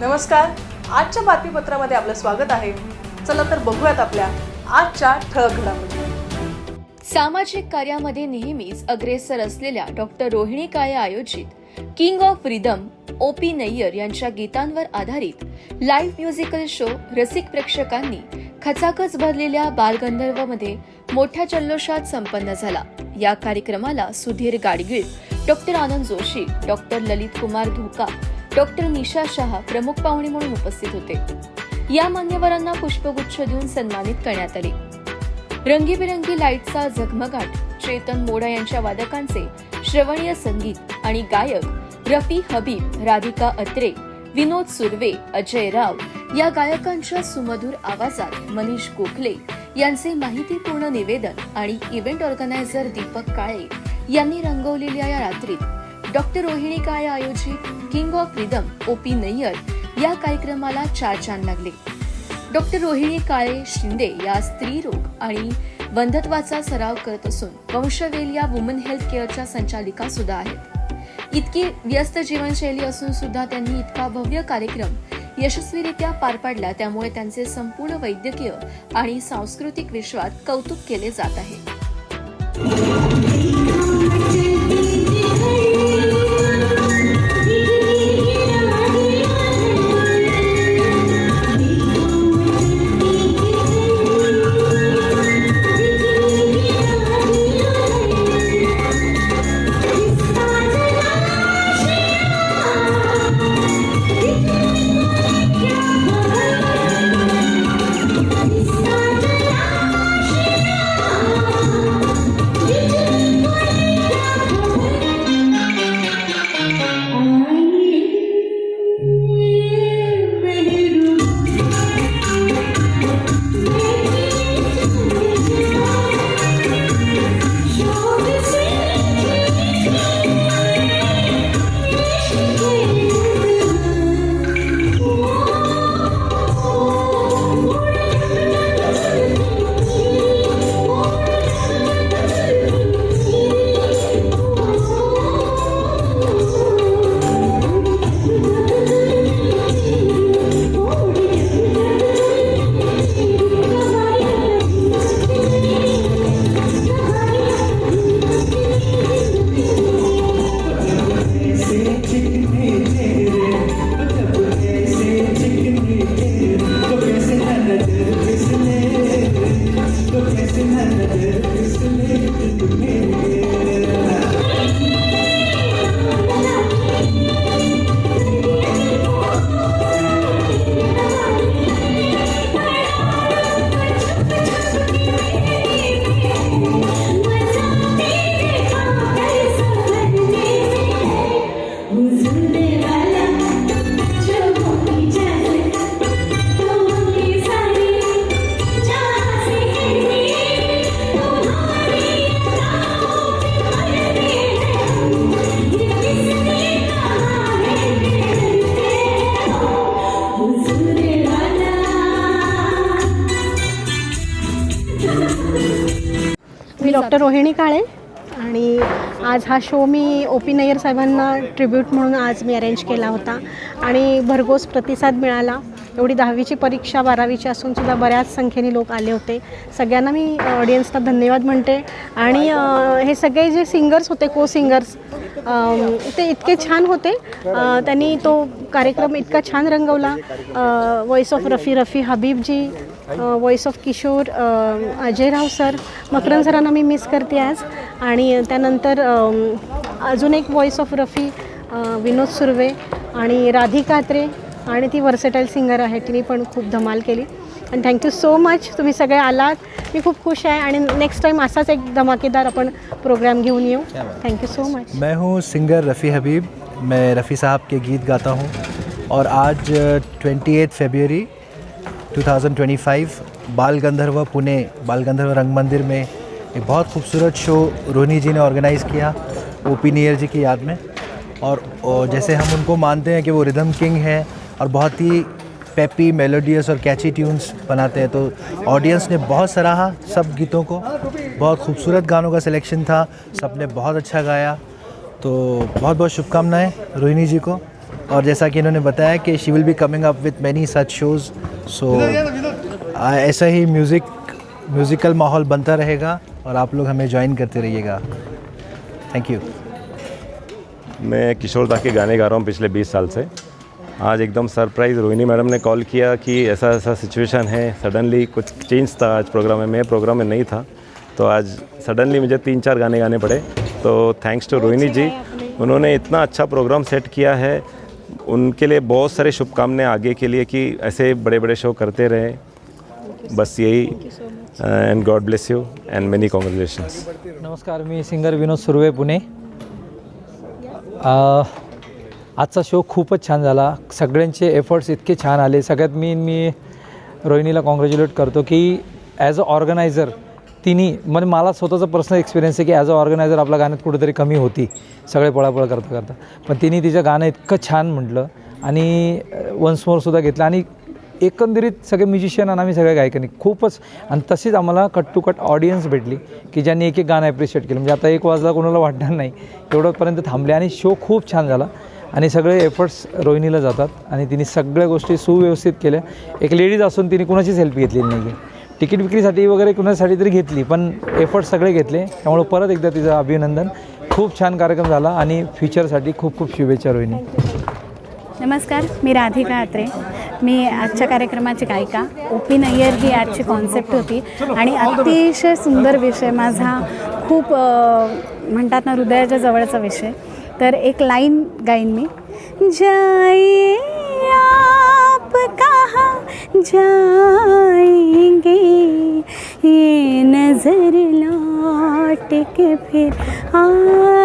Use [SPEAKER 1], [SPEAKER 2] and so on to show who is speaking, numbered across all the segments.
[SPEAKER 1] नमस्कार. आजच्या बातमीपत्रामध्ये आपलं स्वागत आहे. चला तर बघूयात आपल्या आजच्या ठळक घडामोडी.
[SPEAKER 2] सामाजिक कार्यामध्ये नेहमीच अग्रेसर असलेल्या डॉक्टर रोहिणी काळे आयोजित king of rhythm O P Nayyar यांच्या गीतांवर आधारित लाईव्ह म्युझिकल शो रसिक प्रेक्षकांनी खचाखच भरलेल्या बालगंधर्वमध्ये मोठ्या जल्लोषात संपन्न झाला. या कार्यक्रमाला Sudhir Gadgil doctor Anand Joshi doctor Lalit Kumar Dhoka doctor Nisha Shah प्रमुख पाहुणे म्हणून उपस्थित होते. या मान्यवरांना पुष्पगुच्छ देऊन सन्मानित करण्यात आले. रंगीबिरंगी लाईटचा झगमगाट चेतन मोडा यांच्या वादकांचे श्रवणीय संगीत आणि गायक रफी हबीब राधिका अत्रे विनोद सुर्वे अजय राव या गायकांच्या सुमधुर आवाजात मनीष गोखले यांचे माहितीपूर्ण निवेदन आणि इव्हेंट ऑर्गनायझर दीपक काळे यांनी रंगवलेल्या या रात्रीत डॉक्टर रोहिणी काय आयोजित king of rhythm OP Nayyar या कार्यक्रमाला चार चांद लागले. डॉक्टर रोहिणी काळे शिंदे या स्त्री रोग आणि बंधत्वाचा सराव करत असून वंशवेल या वुमन हेल्थ केअरच्या संचालिका सुद्धा आहेत. इतकी व्यस्त जीवनशैली असून सुद्धा त्यांनी इतका भव्य कार्यक्रम यशस्वीरित्या पार पाडला त्यामुळे त्यांचे संपूर्ण वैद्यकीय आणि सांस्कृतिक विश्वात कौतुक केले जात आहे.
[SPEAKER 3] डॉक्टर रोहिणी काळे आणि आज हा शो मी ओ पी नय्यर साहेबांना ट्रिब्यूट म्हणून आज मी अरेंज केला होता. आणि भरघोस प्रतिसाद मिळाला. एवढी दहावीची परीक्षा बारावीची असूनसुद्धा बऱ्याच संख्येने लोक आले होते. सगळ्यांना मी ऑडियन्सला धन्यवाद म्हणते. आणि हे सगळे जे सिंगर्स होते को सिंगर्स ते इतके छान होते. त्यांनी तो कार्यक्रम इतका छान रंगवला. Voice of Rafi Rafi Habibji voice of Kishore Ajay Rao sir. Makaran सरांना मी मिस करते आज. आणि त्यानंतर अजून एक व्हॉइस ऑफ रफी विनोद सुर्वे आणि राधिका अत्रे आणि ती वर्सेटाईल सिंगर आहे. तिने पण खूप धमाल केली. आणि थँक्यू सो मच तुम्ही सगळे आलात. मी खूप खुश आहे. आणि नेक्स्ट टाईम असाच एक धमाकेदार आपण प्रोग्राम घेऊन येऊ. थँक्यू सो मच
[SPEAKER 4] मैं हूँ सिंगर रफ़ी हबीब. मैं रफ़ी साहब के गीत गाता हूँ. और आज ट्वेंटी एट फेब्रुवरी 2025 बाल गंधर्व पुणे बाल गंधर्व रंग मंदिर में एक बहुत खूबसूरत शो रोनी जी ने ऑर्गेनाइज़ किया ओ पी नियर जी की याद में। और, और जैसे हम उनको मानते हैं कि वो रिदम किंग है और बहुत ही पेपी मेलोडियस और कैची ट्यून्स बनाते हैं तो ऑडियंस ने बहुत सराहा सब गीतों को। बहुत खूबसूरत गानों का सिलेक्शन था सबने बहुत अच्छा गाया। तो बहुत बहुत शुभकामनाएँ रोहिणी जी को। और जैसा कि इन्होंने बताया कि she will be coming up with many such shows so ऐसा ही म्यूज़िक म्यूज़िकल माहौल बनता रहेगा और आप लोग हमें ज्वाइन करते रहिएगा। थैंक यू
[SPEAKER 5] मैं किशोर दा के गाने गा रहा हूँ पिछले 20 साल से। आज एकदम सरप्राइज़ रोहिणी मैडम ने कॉल किया कि ऐसा ऐसा सिचुएशन है। सडनली कुछ चेंज था आज प्रोग्राम में। मैं प्रोग्राम में नहीं था। तो आज सडनली मुझे तीन चार गाने गाने पड़े। तो थैंक्स टू रोहिणी जी। उन्होंने इतना अच्छा प्रोग्राम सेट किया है। उनके लिए बहुत सारे शुभकामनाएं आगे के लिए कि ऐसे बड़े बड़े शो करते रहें। बस यही and God bless you and many congratulations
[SPEAKER 6] नमस्कार मी सिंगर विनोद सुर्वे पुणे. अ, आजचा शो खूपच छान झाला. सगळ्यांचे एफर्ट्स इतके छान आले. सगळ्यात मी मी रोहिणीला कॉन्ग्रॅच्युलेट करतो की ॲज अ ऑर्गनायझर तिन्ही म्हणजे मला स्वतःचा पर्सनल एक्सपिरियन्स आहे की ॲज अ ऑर्गनायझर आपल्या गाण्यात कुठेतरी कमी होती सगळे पळापळ करता करता. पण तिने तिचं गाणं इतकं छान म्हटलं आणि वन्स मोरसुद्धा घेतलं आणि एकंदरीत सगळे म्युझिशियन आणि आम्ही सगळ्या गायकांनी खूपच आणि तशीच आम्हाला कट टू कट ऑडियन्स भेटली की ज्यांनी एक एक गाणं ॲप्रिशिएट केलं. म्हणजे आता एक वाजला कोणाला वाटणार नाही एवढंपर्यंत थांबले आणि शो खूप छान झाला. आणि सगळे एफर्ट्स रोहिणीला जातात आणि तिने सगळ्या गोष्टी सुव्यवस्थित केल्या. एक लेडीज असून तिने कुणाचीच हेल्प घेतलेली नाही आहे तिकीट विक्रीसाठी वगैरे कुणासाठी तरी घेतली पण एफर्ट सगळे घेतले. त्यामुळे परत एकदा तिचं अभिनंदन. खूप छान कार्यक्रम झाला आणि फ्युचरसाठी खूप खूप शुभेच्छा रोहिणी.
[SPEAKER 7] नमस्कार मी राधिका अत्रे मी आजच्या कार्यक्रमाची गायिका. ओपी नय्यर ही आजची कॉन्सेप्ट होती. आणि अतिशय सुंदर विषय माझा खूप म्हणतात ना हृदयाच्या जवळचा विषय. तर एक लाईन गाईन मी. जाइए आप कहा जा के फिर आएगी?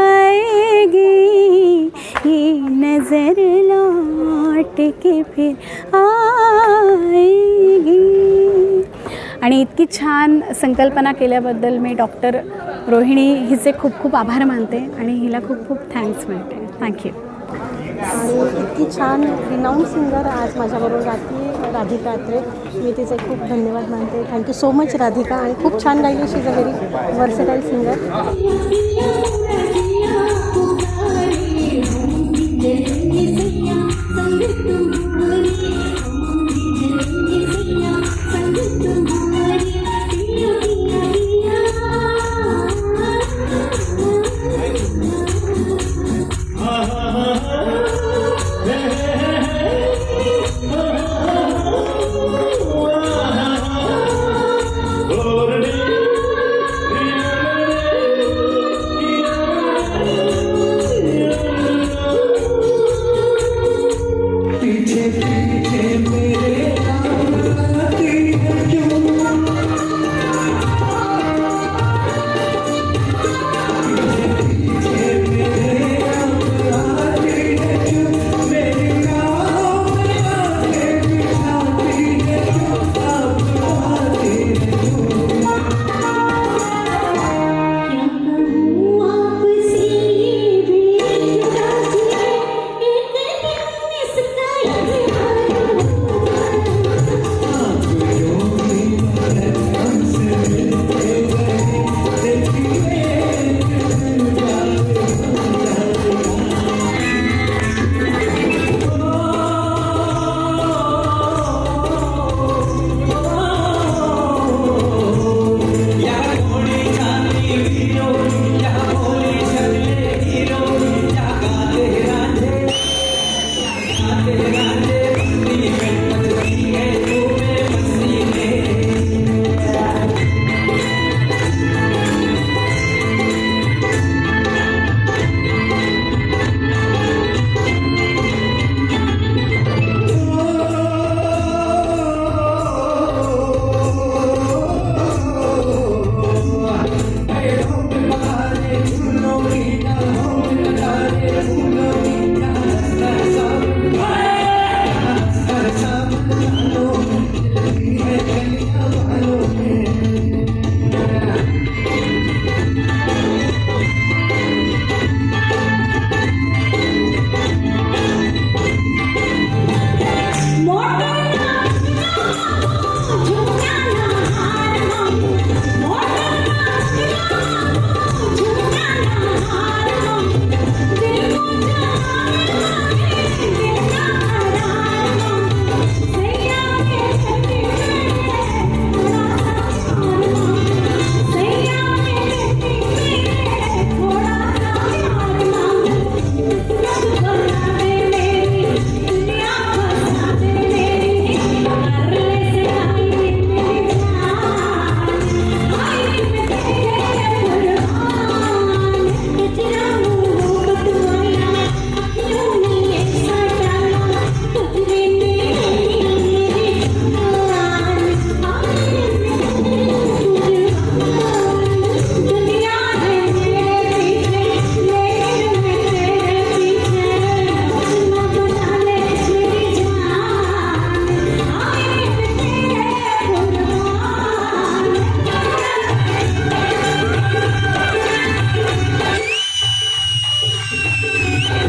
[SPEAKER 7] ये नजर लौट के फिर आएगी। आणि इतकी छान संकल्पना केल्याबद्दल मी डॉक्टर रोहिणी हिचे खूप खूप आभार मानते आणि हिला खूप खूप थँक्स म्हणते थँक्यू.
[SPEAKER 3] आणि इतकी छान रिनाऊंड सिंगर आज माझ्याबरोबर राहते राधिका अत्रे. मी तिचे खूप धन्यवाद मानते. Thank you so much Radhika. आणि खूप छान गायली she a very versatile singer